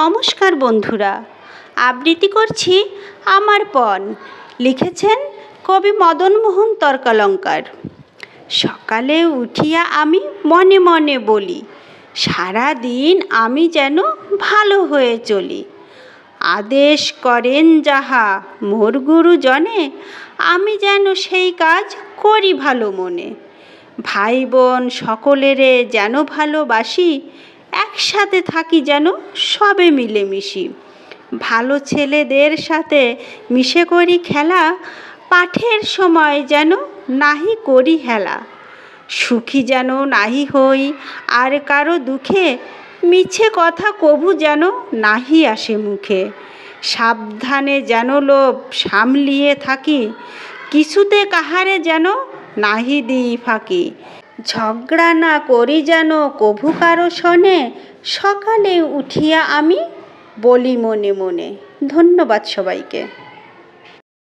নমস্কার বন্ধুরা, আবৃত্তি করছি আমার পণ। লিখেছেন কবি মদনমোহন তর্কালঙ্কার। সকালে উঠিয়া আমি মনে মনে বলি সারা দিন আমি যেন ভালো হয়ে চলি। আদেশ করেন যাহা মোর গুরুজনে, আমি যেন সেই কাজ করি ভালো মনে। ভাই বোন সকলেরে যেন ভালোবাসি একসাথে থাকি যেন সবে মিলেমিশি। ভালো ছেলেদের সাথে মিশে করি খেলা, পাঠের সময় যেন নাহি করি হেলা। সুখী যেন নাহি হই, আর কারও দুঃখে মিছে কথা কভু যেন নাহি আসে মুখে। সাবধানে যেন লোভ সামলিয়ে থাকি, কিছুতে কাহারে যেন নাহি দিই ফাঁকি। ঝগড়া না করি যেন কভু কারও শোনে? সকালে উঠিয়া আমি বলি মনে মনে। ধন্যবাদ সবাইকে।